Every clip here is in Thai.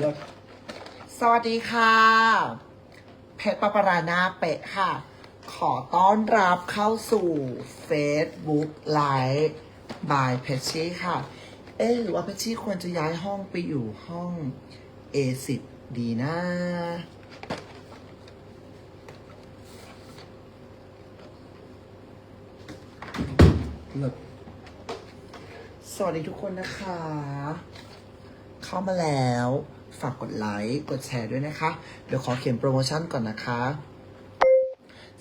เลิศสวัสดีค่ะ เพชรปปารานาเปะค่ะ ขอต้อนรับเข้าสู่ Facebook Live by เพชชี่ค่ะ เอ๊ะหรือว่าเพชชี่ควรจะย้ายห้องไปอยู่ห้อง A10 ดีนะเลิศสวัสดีทุกคนนะคะ เข้ามาแล้ว ฝากกดไลค์ กดแชร์ด้วยนะคะ เดี๋ยวขอเขียนโปรโมชั่นก่อนนะคะ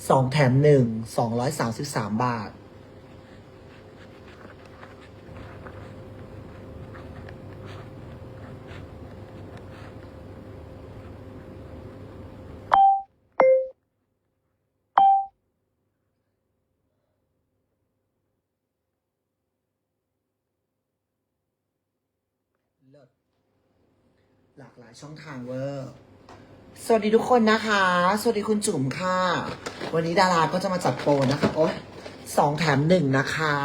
สองแถมหนึ่งสองร้อยสามสิบสามบาท หลากหลายช่องทางเวอร์สวัสดีทุกคนนะคะ สวัสดีคุณจุ๋มค่ะ วันนี้ดาราก็จะมาจัดโปรนะคะโอ๊ยสองแถมหนึ่งนะคะ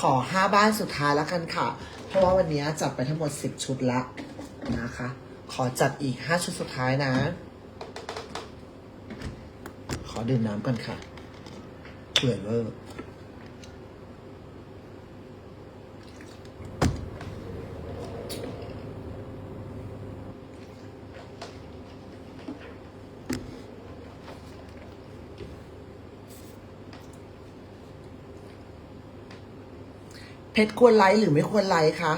ขอห้าบ้านสุดท้ายแล้วกันค่ะ เพราะว่าวันนี้จัดไปทั้งหมดสิบชุดละนะคะ ขอจัดอีกห้าชุดสุดท้ายนะ ขอดื่มน้ำก่อนค่ะเปื่อยเวอร์ ชรควรไลค์หรือไม่ควรไลค์คะ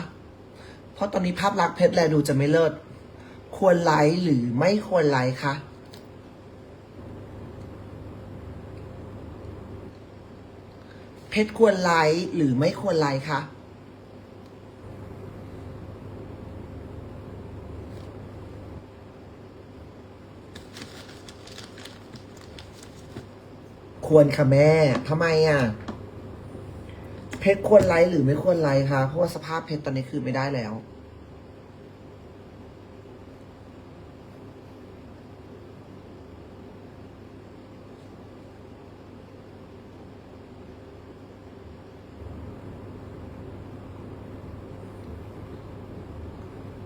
เพราะตอนนี้ภาพลักษณ์เพชรแลดูจะไม่เลิศ ควรไลค์หรือไม่ควรไลค์คะเพชรควรไลค์หรือไม่ควรไลค์คะ ควรค่ะแม่ทำไมอะ เพชรควรไลค์หรือไม่ควรไลค์คะเพราะว่าสภาพเพชรตอนนี้คือไม่ได้แล้ว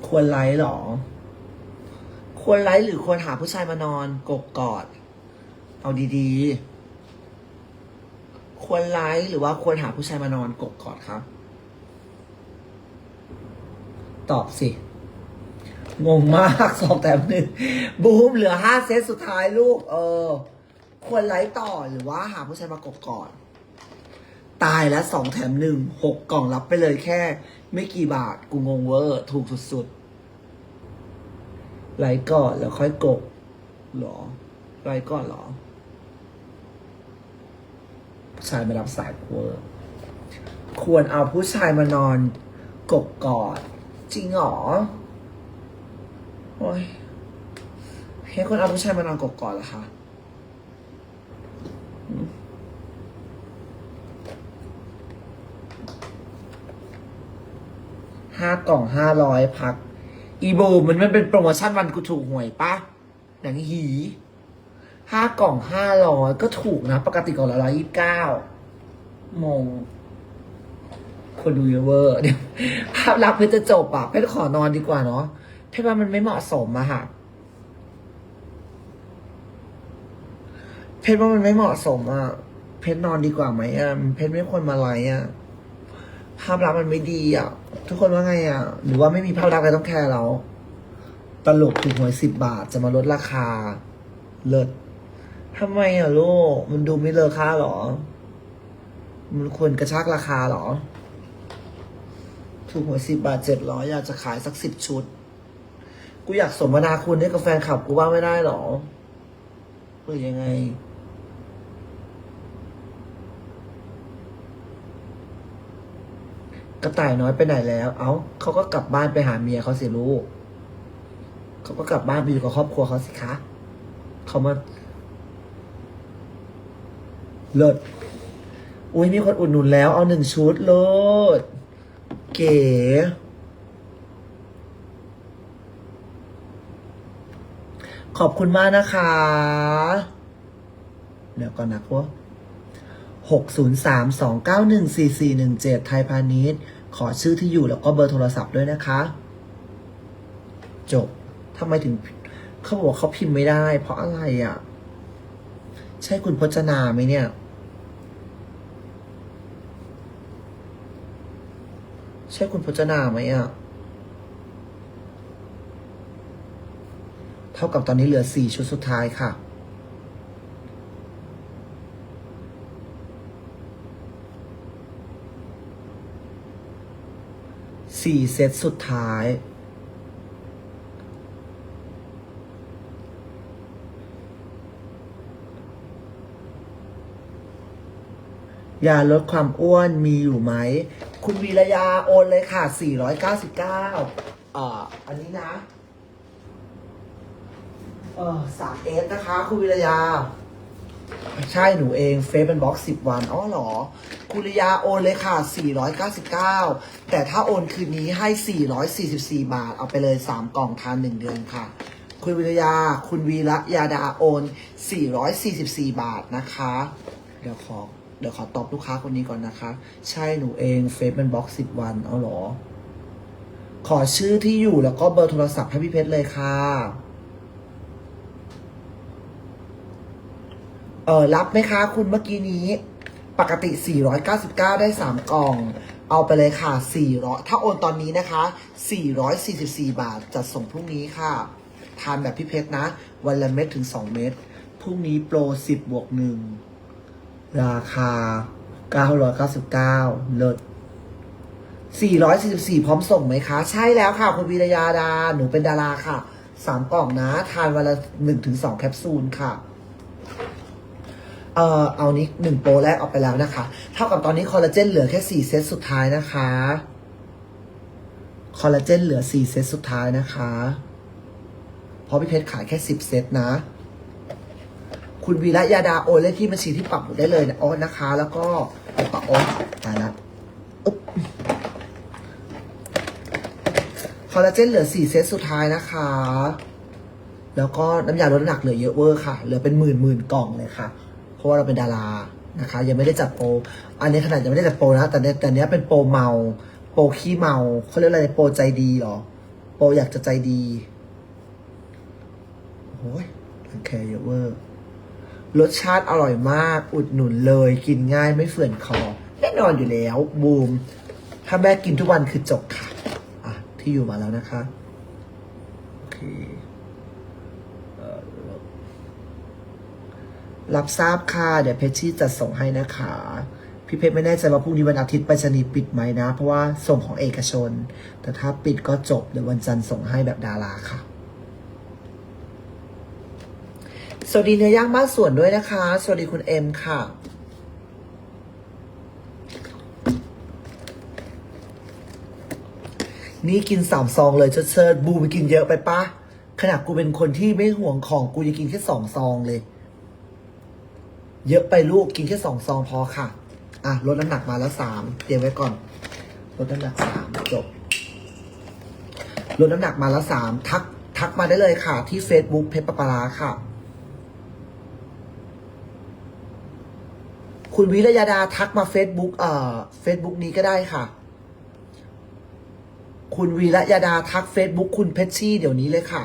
ควรไลค์หรอ ควรไลค์หรือควรหาผู้ชายมานอนกกกอด เอาดีๆ ควรไลค์หรือว่าควรหาผู้ชายมานอนกกกอดครับ ตอบสิ งงมากสองแถมหนึ่งบูมเหลือห้าเซตสุดท้ายลูก เออ ควรไลค์ต่อหรือว่าหาผู้ชายมากกกอนตายแล้วสองแถมหนึ่งหกกล่องรับไปเลยแค่ ไม่กี่บาทกูงงเวอร์ถูกสุดๆไลค์ก่อนแล้วค่อยกกเหรอไลค์ก่อนหรอ ชายมารับสายเวอร์ควรเอาผู้ชายมานอนกกกอด จริงหรอ โอ้ยให้คนเอาผู้ชายมานอนกกกอดเหรอคะห้ากล่องห้าร้อยพัก อีโบมมันมันเป็นโปรโมชั่นวันกูถูกหวยปะหนังหี ห้ากล่องห้าร้อยก็ถูกนะ ปกติกล่องละร้อยยี่สิบเก้ามง คนดูเยอะเวอร์เดี๋ยวภาพลักษณ์เพชรจะจบอะเพชรขอนอนดีกว่าเนาะเพชรว่ามันไม่เหมาะสมอะค่ะ เพชรว่ามันไม่เหมาะสมอะเพชรนอนดีกว่าไหมอะเพชรไม่ควรมาไลฟ์อะภาพลักษณ์มันไม่ดีอะทุกคนว่าไงอะหรือว่าไม่มีภาพลักษณ์อะไรต้องแคร์เราตลกถูกหวยสิบบาทจะมาลดราคา เลิศ ทำไมอะลูก มันดูไม่เลอค่าหรอ มันควรกระชากราคาหรอ ถูกหวยสิบบาทเจ็ดร้อยอยากจะขายสักสิบชุด กูอยากสมนาคุณให้กับแฟนคลับกูบ้างไม่ได้หรอหรือยังไง กระต่ายน้อยไปไหนแล้ว เอ้าเขาก็กลับบ้านไปหาเมียเขาสิลูก เขาก็กลับบ้านไปอยู่กับครอบครัวเขาสิคะ เขามา เลิศอุ้ยมีคนอุดหนุนแล้ว เอาหนึ่งชุดเลิศเก๋ขอบคุณมากนะคะ เดี๋ยวก่อนนะพวกหกศูนย์สามสองเก้าหนึ่งสี่สี่หนึ่งเจ็ดไทยพาณิชย์ ขอชื่อที่อยู่แล้วก็เบอร์โทรศัพท์ด้วยนะคะ จบทำไมถึงเขาบอกเขาพิมพ์ไม่ได้ เพราะอะไรอะ ใช่คุณพจนาไหมเนี่ย ใช่คุณพจนาไหมอะ เท่ากับตอนนี้เหลือสี่ชุดสุดท้ายค่ะ สี่เซตสุดท้าย ยาลดความอ้วนมีอยู่ไหม คุณวีรยาโอนเลยค่ะ 499อ่าอันนี้นะ เออสามเอสนะคะ คุณวิรยา ใช่หนูเองเฟซเป็นบล็อกสิบวัน อ๋อเหรอ คุณวิรยาโอนเลยค่ะ 499 แต่ถ้าโอนคืนนี้ให้ 444 บาท เอาไปเลย 3 กล่องทาน 1 เดือนค่ะคุณวิรยา คุณวีระยาดาโอน 444 บาทนะคะ เดี๋ยวขอ เดี๋ยวขอตอบลูกค้าคนนี้ก่อนนะคะ ใช่หนูเองเฟซเป็นบล็อกสิบวันเอาหรอ ขอชื่อที่อยู่แล้วก็เบอร์โทรศัพท์ให้พี่เพชรเลยค่ะเออรับไหมคะคุณเมื่อกี้นี้ ปกติ 499 ได้ 3 กล่อง เอาไปเลยค่ะ 400 ถ้าโอนตอนนี้นะคะ 444 บาทจัดส่งพรุ่งนี้ค่ะ ทานแบบพี่เพชรนะ วันละเม็ดถึง 2 เม็ดพรุ่งนี้โปร 10 บวก 1 ราคา 999เลิศ444 พร้อมส่งไหมคะ ใช่แล้วค่ะ คุณวีรยาดา หนูเป็นดาราค่ะ3กล่องนะ ทานวันละ1-2แคปซูลค่ะ เอ่อ เอานี้หนึ่งโปรแรกออกไปแล้วนะคะ เท่ากับตอนนี้คอลลาเจนเหลือแค่สี่เซตสุดท้ายนะคะ คอลลาเจนเหลือสี่เซตสุดท้ายนะคะ เพราะพี่เพชรขายแค่สิบเซตนะ คุณวีระยาดาโอนเลขที่บัญชีที่ปักหมุดได้เลยนะอ๋อนะคะ แล้วก็ปักโอ้ตายละคอลลาเจนเหลือสี่เซตสุดท้ายนะคะ แล้วก็น้ำยาลดน้ำหนักเหลือเยอะเวอร์ค่ะ เหลือเป็นหมื่นหมื่นกล่องเลยค่ะ เพราะว่าเราเป็นดารานะคะ ยังไม่ได้จัดโปร อันนี้ขนาดยังไม่ได้จัดโปรนะ แต่แต่เนี้ยเป็นโปรเมา โปรขี้เมาเขาเรียกอะไรโปรใจดีเหรอ โปรอยากจะใจดีโอ้ยรังแคเยอะเวอร์ รสชาติอร่อยมาก อุดหนุนเลย กินง่ายไม่เฟื่อนคอ แน่นอนอยู่แล้ว บูม ถ้าแม่กินทุกวันคือจบค่ะ อะ ที่อยู่มาแล้วนะคะ โอเค รับทราบค่ะ เดี๋ยวเพชรชี่จะส่งให้นะคะ พี่เพชรไม่แน่ใจว่าพรุ่งนี้วันอาทิตย์ไปรษณีย์ปิดไหมนะ เพราะว่าส่งของเอกชน แต่ถ้าปิดก็จบเดี๋ยววันจันทร์ส่งให้แบบดาราค่ะ ส วัสดีเนื้อย่างบ้านสวนด้วยนะคะ สวัสดีคุณเอ็มค่ะ นี่กินสามซองเลยเชิดเชิดบูมกินเยอะไปปะขนาดกูเป็นคนที่ไม่ห่วงของกูยังกินแค่สองซองเลย เยอะไปลูกกินแค่สองซองพอค่ะ อะลดน้ำหนักมาแล้วสามเตรียมไว้ก่อนลดน้ำหนักสามจบลดน้ำหนักมาแล้วสามทักทักมาได้เลยค่ะ ที่ Facebook เพชรปะปาราค่ะ คุณวิรยาดาทักมา Facebook เอ่อ Facebook นี้ก็ได้ค่ะ คุณวีระยาดาทัก Facebook คุณเพชชี่เดี๋ยวนี้เลยค่ะ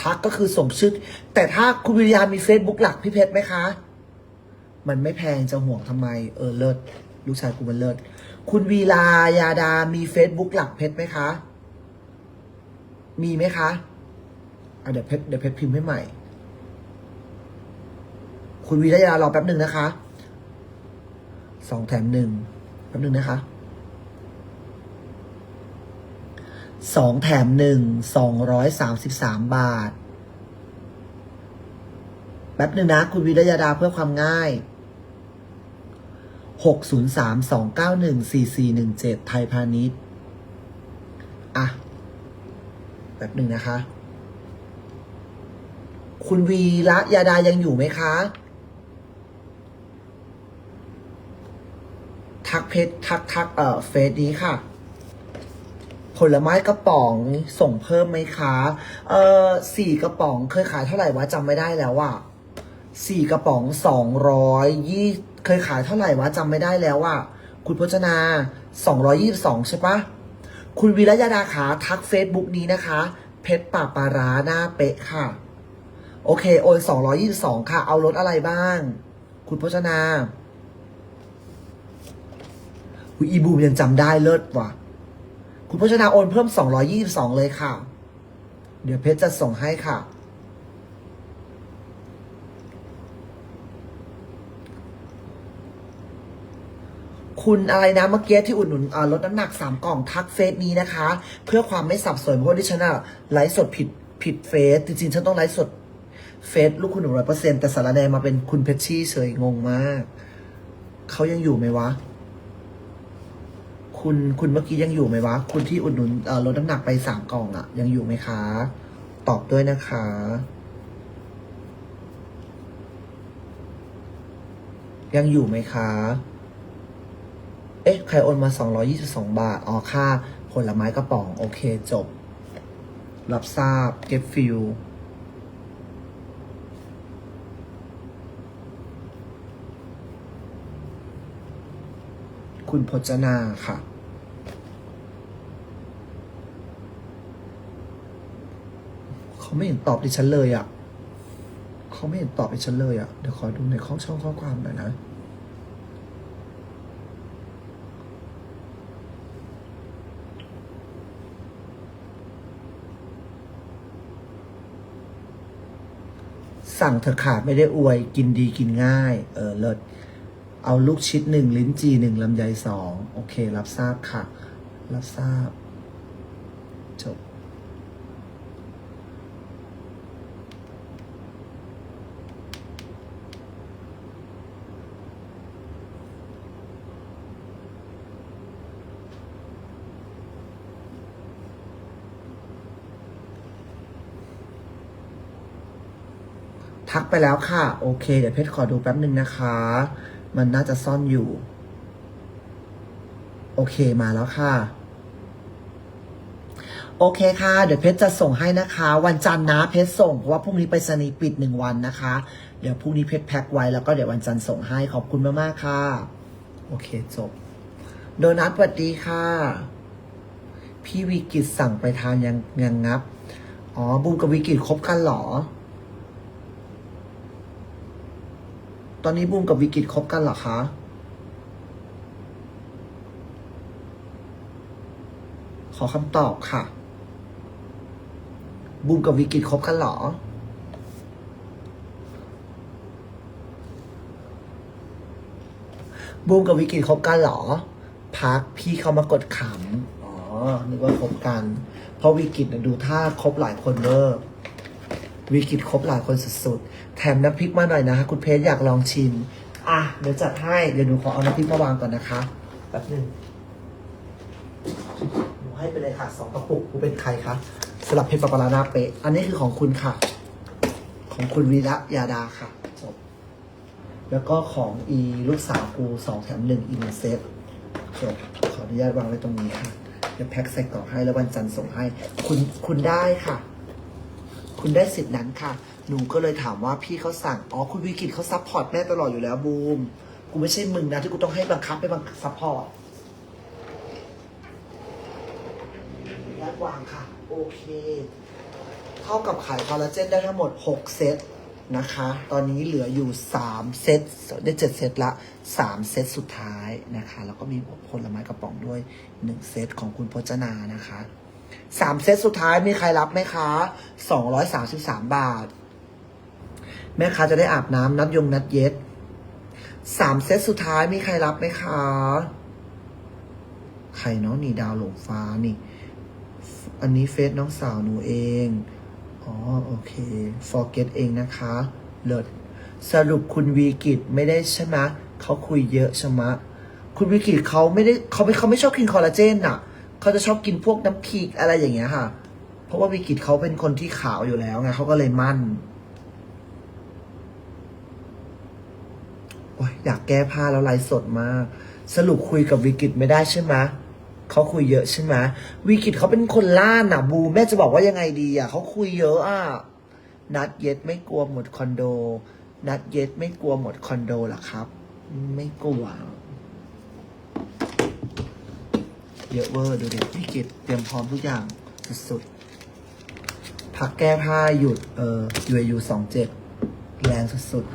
ทักก็คือส่งชื่อแต่ถ้าคุณวิริยามี Facebook หลักพี่เพชรไหมคะ มันไม่แพงจะห่วงทำไม เออเลิศลูกชายกูมันเลิศคุณวีลายาดามี Facebook หลักเพชรไหมคะ มีไหมคะอะเดี๋ยวเพชรเดี๋ยวเพชรพิมพ์ให้ใหม่ คุณวีรยารอแป๊บหนึ่งนะคะสองแถมหนึ่งแป๊บหนึ่งนะคะสองแถมหนึ่งสองร้อยสามสิบสามบาท แป๊บหนึ่งนะ คุณวิรยาดาเพื่อความง่ายหกศูนย์สามสองเก้าหนึ่งสี่สี่หนึ่งเจ็ดไทยพาณิชย์ อะ แป๊บหนึ่งนะคะ คุณวีระยาดายังอยู่ไหมคะ ทัก เพจทักทักเอ่อเฟซนี้ค่ะ ผลไม้กระป๋องส่งเพิ่มไหมคะเอ่อสี่กระป๋องเคยขายเท่าไหร่วะจำไม่ได้แล้วอะสี่กระป๋องสองร้อยยี่เคยขายเท่าไหร่วะจำไม่ได้แล้วอะคุณพจนาสองร้อยี่สองใช่ปะคุณวีรยาดาขาทักเฟซบุ๊กนี้นะคะ เพชรป่าปาร้าหน้าเป๊ะค่ะ โอเค โอนสองร้อยี่สองค่ะ เอารถอะไรบ้าง คุณพจนา อุยอีบูมยังจำได้เลิศว่ะ คุณพจนาโอนเพิ่มสองร้อยี่สองเลยค่ะ เดี๋ยวเพชรจะส่งให้ค่ะ คุณอะไรนะเมื่อกี้ที่อุดหนุนลดน้ำหนักสามกล่องทักเฟซนี้นะคะ เพื่อความไม่สับสนเพราะว่าดิฉันอะไลฟ์สดผิดผิดเฟซจริงๆฉันต้องไลฟ์สดเฟซลูกคุณหนึ่งร้อยเปอร์เซ็นแต่สารแดงมาเป็นคุณเพชรชี่เฉยงงมาก เขายังอยู่ไหมวะ คุณคุณเมื่อกี้ยังอยู่ไหมวะ คุณที่อุดหนุนเอ่อลดน้ำหนักไปสามกล่องอะยังอยู่ไหมคะ ตอบด้วยนะคะ ยังอยู่ไหมคะ เอ๊ะ ใครโอนมา 222 บาท อ๋อ ค่าผลไม้กระป๋อง โอเคจบ รับทราบ เก็บฟิลคุณพจนาค่ะ เขาไม่เห็นตอบดิฉันเลยอะ่ะเขาไม่เห็นตอบดิฉันเลยอะ่ะเดี๋ยวขอดูในข้อช่องข้อความหน่อยนะสั่งเถอะค่ะไม่ได้อวยกินดีกินง่าย เออเลิศเอาลูกชิดหนึ่งลิ้นจีหนึ่งลำไยสองโอเค รับทราบค่ะ รับทราบ จบ ทักไปแล้วค่ะ โอเค เดี๋ยวเพชรขอดูแป๊บหนึ่งนะคะ มันน่าจะซ่อนอยู่ โอเคมาแล้วค่ะ โอเคค่ะ เดี๋ยวเพชรจะส่งให้นะคะ วันจันทร์นะเพชรส่งเพราะว่าพรุ่งนี้ไปสนีปิดหนึ่งวันนะคะ เดี๋ยวพรุ่งนี้เพชรแพ็คไว้แล้วก็เดี๋ยววันจันทร์ส่งให้ขอบคุณมากๆค่ะ โอเคจบ โดนัทสวัสดีค่ะ พี่วิกิตสั่งไปทานยังยังงับ อ๋อบูมกับวิกิตคบกันเหรอ ตอนนี้บูมกับวิกิตคบกันเหรอคะ ขอคำตอบค่ะ บูมกับวิกิตคบกันเหรอ บูมกับวิกิตคบกันเหรอ พักพี่เขามากดขำอ๋อ นึกว่าคบกัน เพราะวิกิตดูท่าคบหลายคนเวอร์ วิกฤตครบหลายคนสุดๆ แถมน้ำพริกมาหน่อยนะฮะคุณเพชรอยากลองชิม อะ เดี๋ยวจัดให้ เดี๋ยวหนูขอเอาน้ำพริกมาวางก่อนนะคะแป๊บหนึงหนูให้ไปเลยค่ะสองกระปุกกูเป็นใครคะสลับเพชรปลาปลานาเปะอันนี้คือของคุณค่ะ ของคุณวีระยาดาค่ะจบแล้วก็ของอีลูกสาวกูสองแถมหนึ่งอีหนึ่งเซตจบขออนุญาตวางไว้ตรงนี้ค่ะเดี๋ยวแพ็คใส่กล่องให้แล้ววันจันทร์ส่งให้ คุณคุณได้ค่ะ คุณได้สิทธิ์นั้นค่ะ หนูก็เลยถามว่าพี่เขาสั่ง อ๋อ คุณวิกิตเขาซัพพอร์ตแม่ตลอดอยู่แล้วบูม กูไม่ใช่มึงนะที่กูต้องให้บังคับไปบังซัพพอร์ตยัดวางค่ะ โอเค เท่ากับขายคอลลาเจนได้ทั้งหมด 6 เซตนะคะ ตอนนี้เหลืออยู่ 3 เซต ได้7เซตละ 3 เซตสุดท้ายนะคะ แล้วก็มีผลไม้กระป๋องด้วย 1 เซตของคุณพจนานะคะ สามเซตสุดท้ายมีใครรับไหมคะสองร้อยสามสิบสามบาท แม่ค้าจะได้อาบน้ำนัดยงนัดเย็ดสามเซตสุดท้ายมีใครรับไหมคะ ใครเนาะนี่ดาวหลงฟ้านี่ อันนี้เฟซน้องสาวหนูเอง อ๋อโอเค forget เองนะคะ เลิศสรุปคุณวีกิตไม่ได้ใช่ไหมเขาคุยเยอะใช่ไหมคุณวีกิตเขาไม่ได้เขาไม่เขาไม่ชอบกินคอลลาเจนอะ เขาจะชอบกินพวกน้ำพริกอะไรอย่างเงี้ยค่ะ เพราะว่าวีกิตเขาเป็นคนที่ขาวอยู่แล้วไงเขาก็เลยมั่นโอ้ยอยากแก้ผ้าแล้วไลฟ์สดมาก สรุปคุยกับวิกิตไม่ได้ใช่ไหมเขาคุยเยอะใช่ไหมวิกิตเขาเป็นคนล่าน่ะ บูแม่จะบอกว่ายังไงดีอะเขาคุยเยอะอะนัดเย็ดไม่กลัวหมดคอนโด นัดเย็ดไม่กลัวหมดคอนโดหรอครับ ไม่กลัว เยอะเวอร์ดูดิพี่กิตเตรียมพร้อมทุกอย่างสุดๆพักแก้ผ้าหยุดเออ UAU สองเจ็ดแรงสุดๆ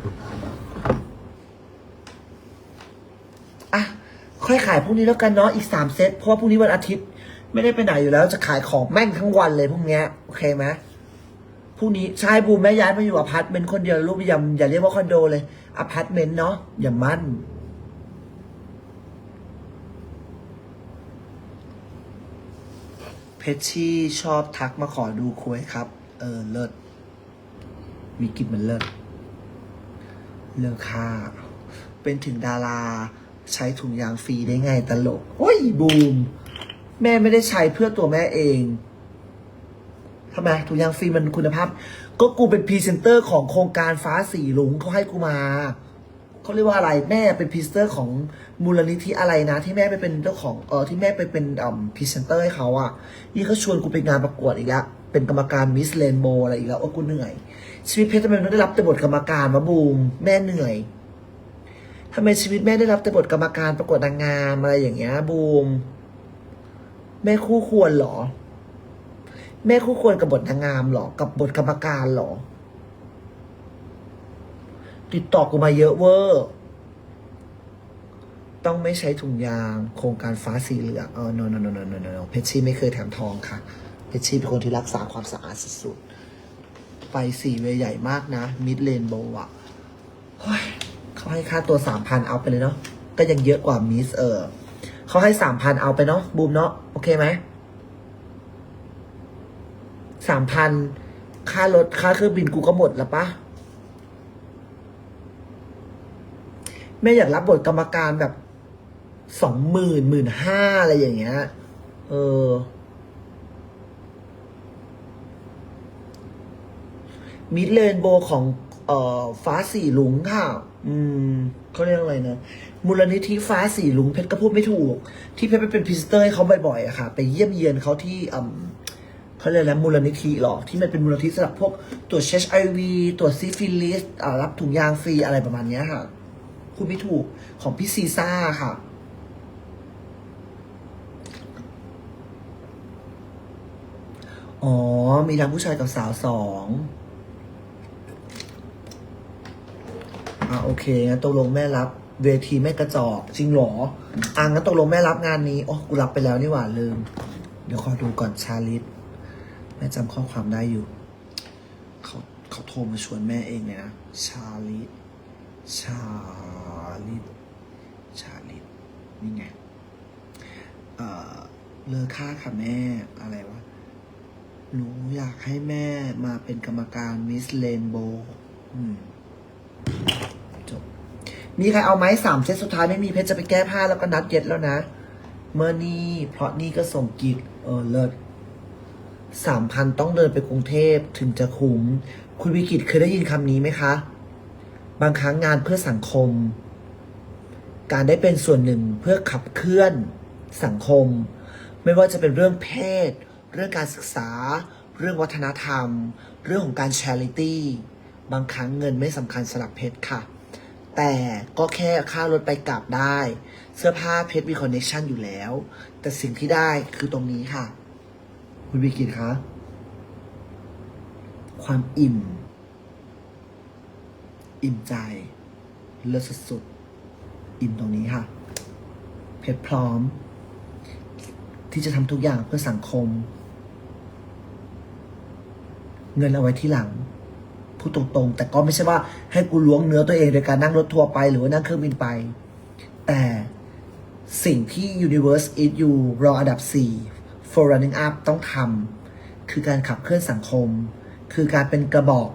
อะ ค่อยขายพรุ่งนี้แล้วกันเนาะอีกสามเซตเพราะว่าพรุ่งนี้วันอาทิตย์ ไม่ได้ไปไหนอยู่แล้วจะขายของแม่งทั้งวันเลยพรุ่งเนี้ยโอเคไหมพรุ่งนี้ใช่บูมแม่ย้ายมาอยู่อพาร์ตเมนต์คนเดียวลูกอย่าอย่าเรียกว่าคอนโดเลยอพาร์ตเมนต์เนาะอย่ามั่น เพชชี่ชอบทักมาขอดูคุยครับ เออ เลิศวิกิตมันเลิศเลิกค่าเป็นถึงดาราใช้ถุงยางฟรีได้ไงตลก โอ้ย บูม แม่ไม่ได้ใช้เพื่อตัวแม่เองทำไมถุงยางฟรีมันคุณภาพ ก็กูเป็นพรีเซนเตอร์ของโครงการฟ้าสีลุงเขาให้กูมา เขาเรียกว่าอะไรแม่เป็นพรีเซนเตอร์ของมูลนิธิอะไรนะ ที่แม่ไปเป็นเจ้าของเออที่แม่ไปเป็นอ่าพรีเซนเตอร์ให้เขาอะนี่เขาชวนกูไปงานประกวดอีกแล้วเป็นกรรมการมิสเลนโบอะไรอีกแล้วโอ้กูเหนื่อย ชีวิตเพชรทำไมมันได้รับแต่บทกรรมการมาบูมแม่เหนื่อยทำไมชีวิตแม่ได้รับแต่บทกรรมการประกวดนางงามอะไรอย่างเงี้ยบูม แม่คู่ควรหรอ แม่คู่ควรกับบทนางงามหรอกับบทกรรมการหรอ ติดต่อกูมาเยอะเวอร์ ต้องไม่ใช้ถุงยาง โครงการฟ้าสีเหลืองเออ no no no no no no เพชรชี่ไม่เคยแถมทองค่ะ เพชรชี่เป็นคนที่รักษาความสะอาดสุดๆ ไปสี่เวใหญ่มากนะ มิดเลนโบอะเฮ้ยเขาให้ค่าตัวสามพันเอาไปเลยเนาะ ก็ยังเยอะกว่ามิสเออเขาให้สามพันเอาไปเนาะ บูมเนาะ โอเคไหมสามพันค่ารถค่าเครื่องบินกูก็หมดแล้วปะ แม่อยากรับบทกรรมการแบบสองหมื่นหมื่นห้าอะไรอย่างเงี้ย เออ มิดเลนโบของ เอ่อ ฟ้าสี่ลุงค่ะ อืมเขาเรียกอะไรนะ มูลนิธิฟ้าสี่ลุงเพชรก็พูดไม่ถูก ที่เพชรไปเป็นพรีเซนเตอร์ให้เขาบ่อยๆอะค่ะ ไปเยี่ยมเยียนเขาที่อืมเขาเรียกอะไรมูลนิธิหรอ ที่มันเป็นมูลนิธิสำหรับพวกตรวจ HIV ตรวจซิฟิลิสอ่ารับถุงยางฟรีอะไรประมาณเนี้ยค่ะ คุณไม่ถูกของพี่ซีซ่าค่ะ อ๋อ มีทั้งผู้ชายกับสาวสองอ่าโอเคงั้นตกลงแม่รับเวทีแม่กระจอก จริงหรออ่างั้นตกลงแม่รับงานนี้อ๋อกูรับไปแล้วนี่หว่าลืม เดี๋ยวขอดูก่อนชาลิตแม่จำข้อความได้อยู่ เขาเขาโทรมาชวนแม่เองเลยนะ ชาลิตชาลิตชา นี่ไง เออเลอค่าค่ะแม่อะไรวะ หนูอยากให้แม่มาเป็นกรรมการมิสเลนโบจบ มีใครเอาไหมสามเซตสุดท้ายไม่มีเพชรจะไปแก้ผ้าแล้วก็นัดเย็ดแล้วนะ เมื่อนี่เพราะนี่ก็ส่งกิจเออเลิศสามพันต้องเดินไปกรุงเทพถึงจะคุ้ม คุณวิกิตเคยได้ยินคำนี้ไหมคะ บางครั้งงานเพื่อสังคม การได้เป็นส่วนหนึ่งเพื่อขับเคลื่อนสังคม ไม่ว่าจะเป็นเรื่องเพศ เรื่องการศึกษา เรื่องวัฒนธรรม เรื่องของการ charity บางครั้งเงินไม่สำคัญสำหรับเพชรค่ะ แต่ก็แค่ค่ารถไปกลับได้ เสื้อผ้าเพชรมีคอนเน t ชันอยู่แล้ว แต่สิ่งที่ได้คือตรงนี้ค่ะ คุณวิกิตคะความอิ่ม อิ่มใจ เลิศสุดๆ อิ่มตรงนี้ค่ะ เพชรพร้อม ที่จะทำทุกอย่างเพื่อสังคม เงินเอาไว้ที่หลังพูดตรงๆ แต่ก็ไม่ใช่ว่าให้กูล้วงเนื้อตัวเองโดยการนั่งรถทัวร์ไปหรือว่านั่งเครื่องบินไป แต่สิ่งที่ Universe Eat You รออันดับ 4 for running up ต้องทำคือการขับเคลื่อนสังคม คือการเป็นกระบอก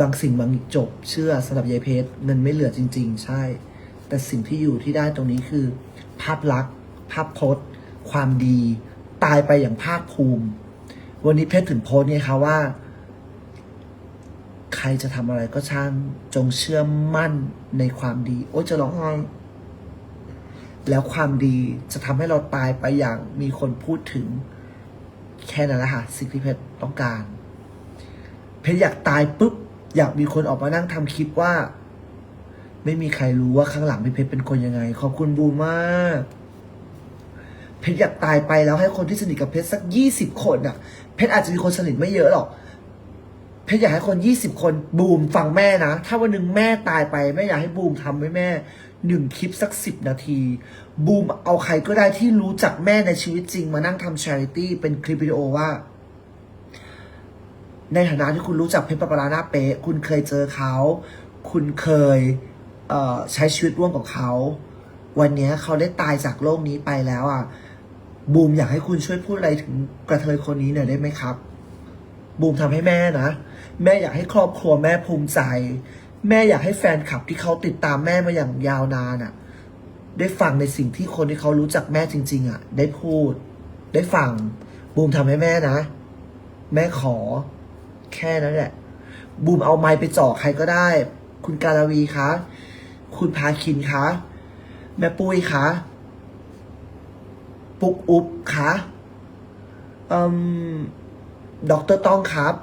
บางสิ่งบางจบเชื่อสำหรับยายเพชรเงินไม่เหลือจริง ๆ ใช่ แต่สิ่งที่อยู่ที่ได้ตรงนี้คือ ภาพลักษณ์ ภาพพจน์ ความดี ตายไปอย่างภาคภูมิ วันนี้เพชรถึงโพสต์ไงคะว่า ใครจะทำอะไรก็ช่างจงเชื่อมั่นในความดี โอ้จะร้องไห้แล้วความดีจะทำให้เราตายไปอย่างมีคนพูดถึง แค่นั้นแหละค่ะสิ่งที่เพชรต้องการ เพชรอยากตายปุ๊บ อยากมีคนออกมานั่งทำคลิปว่า ไม่มีใครรู้ว่าข้างหลังพี่เพชรเป็นคนยังไง ขอบคุณบูมมาก เพชรอยากตายไปแล้วให้คนที่สนิทกับเพชรสักยี่สิบคนอะเพชรอาจจะมีคนสนิทไม่เยอะหรอกเพชรอยากให้คนยี่สิบคนบูมฟังแม่นะ ถ้าวันหนึ่งแม่ตายไปแม่อยากให้บูมทำให้แม่หนึ่งคลิปสักสิบนาที บูมเอาใครก็ได้ที่รู้จักแม่ในชีวิตจริง มานั่งทำ charity เป็นคลิปวิดีโอว่า ในฐานะที่คุณรู้จักเพชรปะปารานาเป๊ะคุณเคยเจอเขา คุณเคยเใช้ชีวิตร่วมกับเขา วันนี้เขาได้ตายจากโลกนี้ไปแล้วอะบูมอยากให้คุณช่วยพูดอะไรถึงกระเทยคนนี้หน่อยได้ไหมครับ บูมทำให้แม่นะ แม่อยากให้ครอบครัวแม่ภูมิใจ แม่อยากให้แฟนคลับที่เขาติดตามแม่มาอย่างยาวนานอะ ได้ฟังในสิ่งที่คนที่เขารู้จักแม่จริง ๆ อะ ได้พูด ได้ฟัง บูมทำให้แม่นะ แม่ขอ แค่นั้นแหละบูมเอาไม้ไปจ่อใครก็ได้ คุณการาวีคะคุณพาคินคะแม่ปุ้ยคะปุ๊กอุ๊บคะอืมด็อกเตอร์ต้องครับ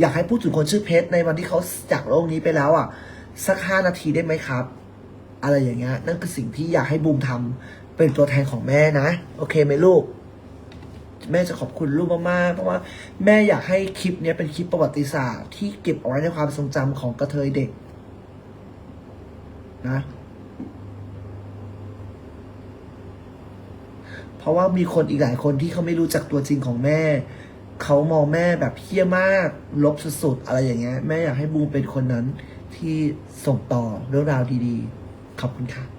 อยากให้พูดถึงคนชื่อเพชรในวันที่เขาจากโลกนี้ไปแล้วอะ สักห้านาทีได้ไหมครับ อะไรอย่างเงี้ยนั่นคือสิ่งที่อยากให้บูมทำเป็นตัวแทนของแม่นะ โอเคไหมลูก แม่จะขอบคุณลูกมากๆ เพราะว่าแม่อยากให้คลิปนี้เป็นคลิปประวัติศาสตร์ที่เก็บเอาไว้ในความทรงจำของกระเทยเด็ก นะ เพราะว่ามีคนอีกหลายคนที่เขาไม่รู้จักตัวจริงของแม่ เขามองแม่แบบเฮี้ยมาก ลบสุดๆ อะไรอย่างเงี้ย แม่อยากให้บูมเป็นคนนั้นที่ส่งต่อเรื่องราวดีๆ ขอบคุณค่ะ